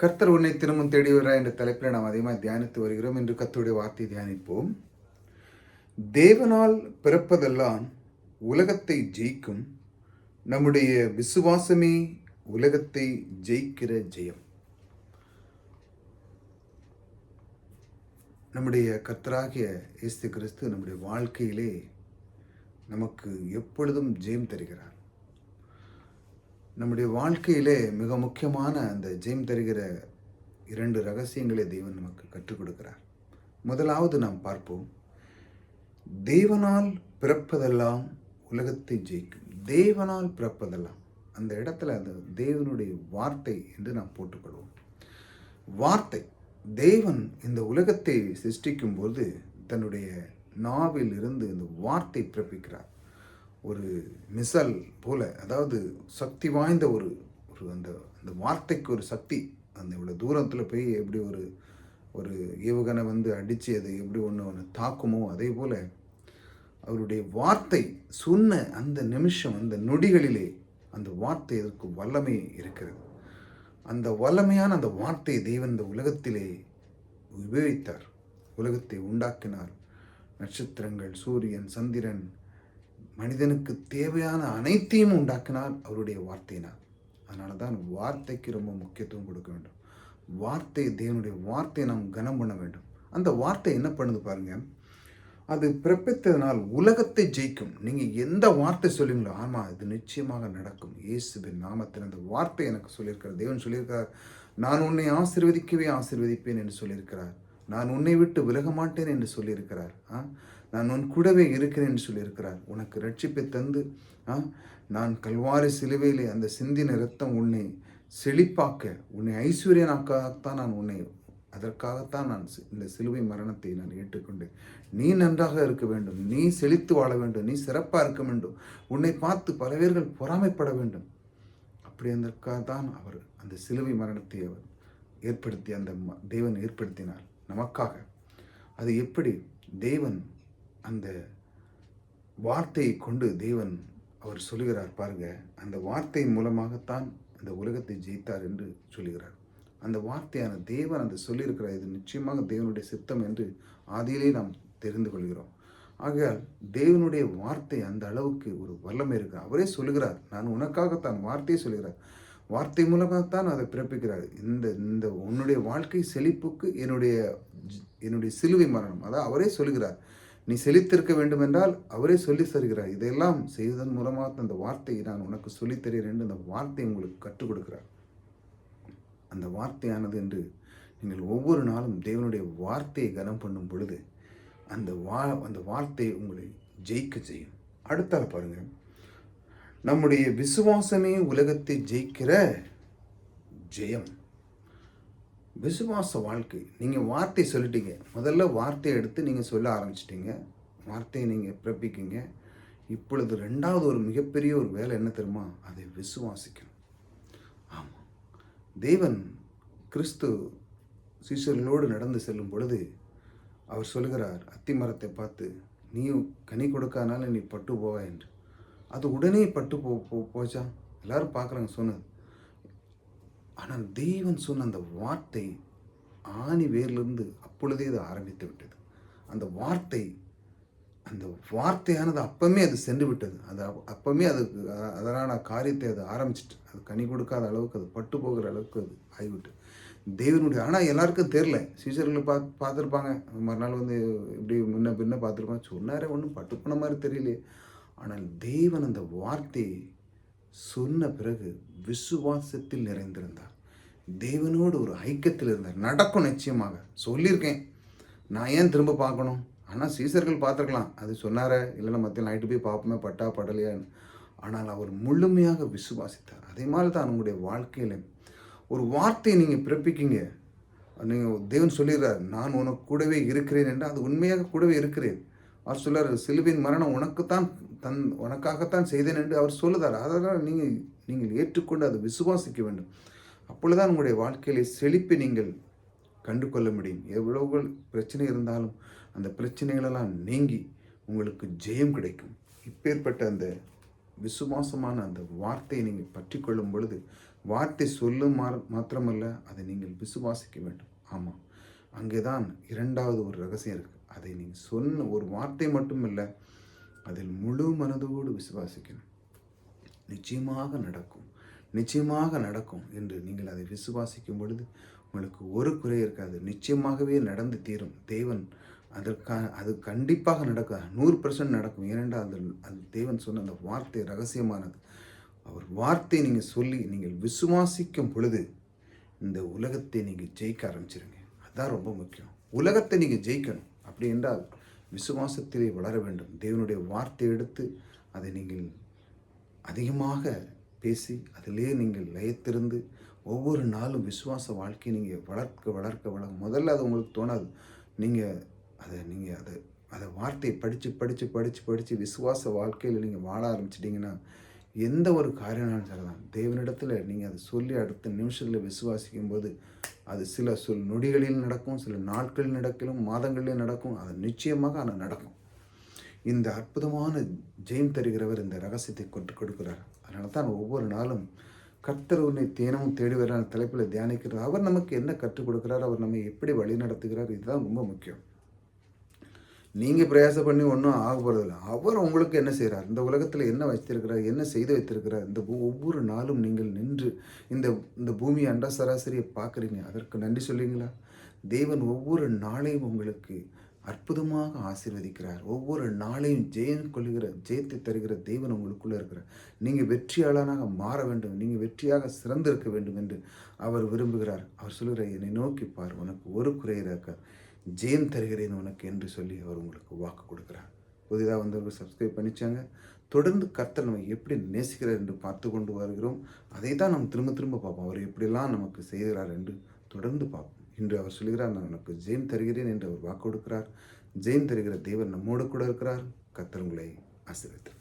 கர்த்தர் உன்னை திரும்பவும் தேடி வரா என்ற தலைப்பில் நாம் அதிகமாக தியானித்து வருகிறோம். என்று கத்தருடைய வார்த்தை தியானிப்போம். தேவனால் பிறப்பதெல்லாம் உலகத்தை ஜெயிக்கும். நம்முடைய விசுவாசமே உலகத்தை ஜெயிக்கிற ஜெயம். நம்முடைய கர்த்தராகிய இயேசு கிறிஸ்து நம்முடைய வாழ்க்கையிலே நமக்கு எப்பொழுதும் ஜெயம் தருகிறார். நம்முடைய வாழ்க்கையிலே மிக முக்கியமான அந்த ஜெயம் தருகிற இரண்டு ரகசியங்களை தெய்வன் நமக்கு கற்றுக் கொடுக்கிறார். முதலாவது நாம் பார்ப்போம். தெய்வனால் பிறப்பதெல்லாம் உலகத்தை ஜெயிக்கும். தேவனால் பிறப்பதெல்லாம். அந்த இடத்துல அந்த தேவனுடைய வார்த்தை என்று நாம் போட்டுக்கொள்வோம். வார்த்தை. தேவன் இந்த உலகத்தை சிருஷ்டிக்கும் போது தன்னுடைய நாவில் இருந்து இந்த வார்த்தை பிறப்பிக்கிறார். ஒரு மிசல் போல அதாவது சக்தி வாய்ந்த ஒரு ஒரு அந்த அந்த வார்த்தைக்கு ஒரு சக்தி. அந்த இவ்வளோ தூரத்தில் போய் எப்படி ஒரு ஒரு ஏவுகணை வந்து அடித்து அதை எப்படி ஒன்று ஒன்று தாக்குமோ அதே போல் அவருடைய வார்த்தை சொன்ன அந்த நிமிஷம் அந்த நொடிகளிலே அந்த வார்த்தை அதற்கு வல்லமை இருக்கிறது. அந்த வல்லமையான அந்த வார்த்தையை தேவன் இந்த உலகத்திலே உபயோகித்தார். உலகத்தை உண்டாக்கினார். நட்சத்திரங்கள் சூரியன் சந்திரன் மனிதனுக்கு தேவையான அனைத்தையும் உண்டாக்கினால் அவருடைய வார்த்தையினால் அதனால தான் வார்த்தைக்கு ரொம்ப முக்கியத்துவம் கொடுக்க வேண்டும். வார்த்தை தேவனுடைய வார்த்தையை நாம் கனம் பண்ண வேண்டும். அந்த வார்த்தை என்ன பண்ணுது பாருங்க. அது பிறப்பித்ததனால் உலகத்தை ஜெயிக்கும். நீங்கள் எந்த வார்த்தை சொல்லுங்களோ ஆமாம் இது நிச்சயமாக நடக்கும். இயேசுவின் நாமத்தில் அந்த வார்த்தை எனக்கு சொல்லியிருக்கிறார். தேவன் சொல்லியிருக்கிறார் நான் உன்னை ஆசிர்வதிக்கவே ஆசிர்வதிப்பேன் என்று சொல்லியிருக்கிறார். நான் உன்னை விட்டு விலக மாட்டேன் என்று சொல்லியிருக்கிறார். ஆ? நான் உன் கூடவே இருக்கிறேன் என்று சொல்லியிருக்கிறார். உனக்கு ரட்சிப்பை தந்து ஆ? நான் கல்வாரி சிலுவையிலே அந்த சிந்தின ரத்தம் உன்னை செழிப்பாக்க உன்னை ஐஸ்வர்யனாக்காகத்தான் நான் உன்னை அதற்காகத்தான் நான் இந்த சிலுவை மரணத்தை நான் ஏற்றுக்கொண்டேன். நீ நன்றாக இருக்க வேண்டும். நீ செழித்து வாழ வேண்டும். நீ சிறப்பாக இருக்க வேண்டும். உன்னை பார்த்து பல பேர்கள் பொறாமைப்பட வேண்டும். அப்படி அதற்காக தான் அவர் அந்த சிலுவை மரணத்தை அவர் ஏற்படுத்தி அந்த ம- தேவன் ஏற்படுத்தினார். நமக்காக. அது எப்படி தேவன் அந்த வார்த்தையை கொண்டு தேவன் அவர் சொல்லுகிறார் பாருங்க அந்த வார்த்தை மூலமாகத்தான் இந்த உலகத்தை ஜெயித்தார் என்று சொல்லுகிறார். அந்த வார்த்தையான தேவன் அந்த சொல்லியிருக்கிறார் இது நிச்சயமாக தேவனுடைய சித்தம் என்று ஆதியிலே நாம் தெரிந்து கொள்கிறோம். ஆகையால் தேவனுடைய வார்த்தை அந்த அளவுக்கு ஒரு வல்லமை இருக்கு அவரே சொல்லுகிறார் நான் உனக்காகத்தான் வார்த்தையை சொல்லுகிறார் வார்த்தை மூலமாக தான் அதை பிறப்பிக்கிறார். இந்த இந்த உன்னுடைய வாழ்க்கை செழிப்புக்கு என்னுடைய என்னுடைய சிலுவை மரணம். அதாவது அவரே சொல்லுகிறார். நீ செழித்திருக்க வேண்டும் என்றால் அவரே சொல்லி தருகிறார். இதையெல்லாம் செய்வதன் மூலமாக அந்த வார்த்தையை நான் உனக்கு சொல்லித் தருகிறேன் என்று அந்த வார்த்தையை உங்களுக்கு கற்றுக் கொடுக்கிறார். அந்த வார்த்தையானது என்று நீங்கள் ஒவ்வொரு நாளும் தேவனுடைய வார்த்தையை கனம் பண்ணும் பொழுது அந்த வா அந்த வார்த்தை உங்களை ஜெயிக்க செய்யும். அடுத்தால் பாருங்கள் நம்முடைய விசுவாசமே உலகத்தை ஜெயிக்கிற ஜெயம். விசுவாச வாழ்க்கை. நீங்கள் வார்த்தை சொல்லிட்டீங்க. முதல்ல வார்த்தையை எடுத்து நீங்கள் சொல்ல ஆரம்பிச்சிட்டிங்க. வார்த்தையை நீங்கள் பிறப்பிக்கீங்க. இப்பொழுது ரெண்டாவது ஒரு மிகப்பெரிய ஒரு வேலை என்ன தெரியுமா? அதை விசுவாசிக்கணும். ஆமாம் தேவன் கிறிஸ்து சீஷர்களோடு நடந்து செல்லும் பொழுது அவர் சொல்லுகிறார் அத்தி மரத்தை பார்த்து நீயும் கனி கொடுக்காதனால நீ பட்டு போவா என்று. அது உடனே பட்டு போ போ- போச்சா? எல்லாரும் பார்க்குறாங்க சொன்னது. ஆனால் தெய்வன் சொன்ன அந்த வார்த்தை ஆணி வேர்லேருந்து அப்பொழுதே அது ஆரம்பித்து விட்டது. அந்த வார்த்தை அந்த வார்த்தையானது அப்பமே அது சென்று விட்டது. அது அப்பமே அதுக்கு அதனான காரியத்தை அது ஆரம்பிச்சிட்டு அது கனி கொடுக்காத அளவுக்கு அது பட்டு போகிற அளவுக்கு அது ஆகிவிட்டு. தேவனுடைய ஆனால் எல்லாருக்கும் தெரில சீசர்கள் பார்த்து பார்த்துருப்பாங்க. மறுநாள் வந்து இப்படி முன்ன பின்ன பார்த்துருப்பாங்க. சொன்னாரே ஒன்றும் பட்டு போன மாதிரி தெரியலையே. ஆனால் தேவன் அந்த வார்த்தையை சொன்ன பிறகு விசுவாசத்தில் நிறைந்திருந்தார். தேவனோடு ஒரு ஐக்கியத்தில் இருந்தார். நடக்கும் நிச்சயமாக. சொல்லியிருக்கேன். நான் ஏன் திரும்ப பார்க்கணும்? ஆனால் சீசர்கள் பார்த்துருக்கலாம். அது சொன்னாரே இல்லைன்னா மத்திய நைட்டு போய் பார்ப்போமே பட்டா படலையான்னு ஆனால் அவர் முழுமையாக விசுவாசித்தார். அதே மாதிரி தான் உங்களுடைய வாழ்க்கையில். ஒரு வார்த்தையை நீங்கள் பிறப்பிக்கீங்க. நீங்கள் தேவன் சொல்லிடுறார் நான் உனக்கு கூடவே இருக்கிறேன் என்று. அது உண்மையாக கூடவே இருக்கிறேன். அவர் சொல்றார் சிலுவின் மரணம் உனக்குத்தான் தன் உனக்காகத்தான் செய்தேன் என்று அவர் சொல்லுதார்? அதனால் நீங்கள் நீங்கள் ஏற்றுக்கொண்டு அதை விசுவாசிக்க வேண்டும். அப்பொழுதுதான் உங்களுடைய வாழ்க்கையிலே செழிப்பை நீங்கள் கண்டு கொள்ள முடியும். எவ்வளவு பிரச்சனை இருந்தாலும் அந்த பிரச்சனைகளெல்லாம் நீங்கி உங்களுக்கு ஜெயம் கிடைக்கும். இப்பேற்பட்ட அந்த விசுவாசமான அந்த வார்த்தையை நீங்கள் பற்றி கொள்ளும் பொழுது வார்த்தை சொல்லும் மா மாத்திரமல்ல அதை நீங்கள் விசுவாசிக்க வேண்டும். ஆமாம் அங்கே தான் இரண்டாவது ஒரு ரகசியம் இருக்குது அதை நீங்கள் சொன்ன ஒரு வார்த்தை மட்டும் இல்லை அதில் முழு மனதோடு விசுவாசிக்கணும். நிச்சயமாக நடக்கும். நிச்சயமாக நடக்கும் என்று நீங்கள் அதை விசுவாசிக்கும் பொழுது உங்களுக்கு ஒரு குறை இருக்காது. நிச்சயமாகவே நடந்து தீரும். தேவன் அதற்கான அது கண்டிப்பாக நடக்கும் நூறு பர்சன்ட் நடக்கும். ஏனென்றால் அந்த தேவன் சொன்ன அந்த வார்த்தை ரகசியமானது. அவர் வார்த்தை நீங்கள் சொல்லி நீங்கள் விசுவாசிக்கும் பொழுது இந்த உலகத்தை நீங்கள் ஜெயிக்க ஆரம்பிச்சிருங்க. அதுதான் ரொம்ப முக்கியம். உலகத்தை நீங்கள் ஜெயிக்கணும். அப்படி என்றால் விசுவாசத்திலே வளர வேண்டும். தேவனுடைய வார்த்தை எடுத்து அதை நீங்கள் அதிகமாக பேசி அதிலே நீங்கள் லயத்திருந்து ஒவ்வொரு நாளும் விசுவாச வாழ்க்கையை நீங்கள் வளர்க்க வளர்க்க வளர்க்க முதல்ல அது உங்களுக்கு தோணாது. நீங்கள் அதை நீங்கள் அதை அதை வார்த்தையை படித்து படித்து படித்து படித்து விசுவாச வாழ்க்கையில் நீங்கள் வாழ ஆரம்பிச்சிட்டிங்கன்னா எந்த ஒரு காரியம்னாலும் சரிதான். தேவனிடத்தில் நீங்கள் அதை சொல்லி அடுத்த நிமிஷத்தில் விசுவாசிக்கும் போது அது சில சொல் நொடிகளில் நடக்கும் சில நாட்களில் நடக்கலும் மாதங்களில் நடக்கும் அது நிச்சயமாக அது நடக்கும். இந்த அற்புதமான ஜெயம் தருகிறவர் இந்த ரகசியத்தை கொண்டு கொடுக்கிறார். அதனால தான் ஒவ்வொரு நாளும் கர்த்தர் உன்னை தேனமும் தேடி வர தலைப்பில் தியானிக்கிறார். அவர் நமக்கு என்ன கற்றுக் கொடுக்கிறார்? அவர் நம்மை எப்படி வழி நடத்துகிறார் இதுதான் ரொம்ப முக்கியம். நீங்கள் பிரயாசம் பண்ணி ஒன்றும் ஆக போகிறதில்ல அவர் உங்களுக்கு என்ன செய்கிறார் இந்த உலகத்தில் என்ன வைத்திருக்கிறார்? என்ன செய்து வைத்திருக்கிறார்? இந்த ஒவ்வொரு நாளும் நீங்கள் நின்று இந்த இந்த பூமி அண்ட சராசரியை பார்க்குறீங்க. அதற்கு நன்றி சொல்லுவீங்களா தேவன் ஒவ்வொரு நாளையும் உங்களுக்கு அற்புதமாக ஆசீர்வதிக்கிறார். ஒவ்வொரு நாளையும் ஜெயம் கொள்கிற ஜெயத்தை தருகிற தேவன் உங்களுக்குள்ளே இருக்கிறார். நீங்கள் வெற்றியாளனாக மாற வேண்டும். நீங்கள் வெற்றியாக சிறந்திருக்க வேண்டும் என்று அவர் விரும்புகிறார். அவர் சொல்கிறார் என்னை நோக்கி பார். உனக்கு ஒரு குறையிறாக்க ஜெயம் தருகிறேன் உனக்கு என்று சொல்லி அவர் உங்களுக்கு வாக்கு கொடுக்குறார். புதிதாக வந்தவங்க சப்ஸ்கிரைப் பண்ணிச்சாங்க. தொடர்ந்து கர்த்தர் நம்ம எப்படி நேசிக்கிறார் என்று பார்த்து கொண்டு வருகிறோம். அதை தான் நம்ம திரும்ப திரும்ப பார்ப்போம். அவர் எப்படிலாம் நமக்கு செய்கிறார் என்று தொடர்ந்து பார்ப்போம். இன்று அவர் சொல்கிறார் நான் உனக்கு ஜெயம் தருகிறேன் என்று அவர் வாக்கு கொடுக்கிறார். ஜெயம் தருகிற தேவன் நம்மோடு கூட இருக்கிறார். கத்தர் உங்களை ஆசீர்வதித்திருக்கிறார்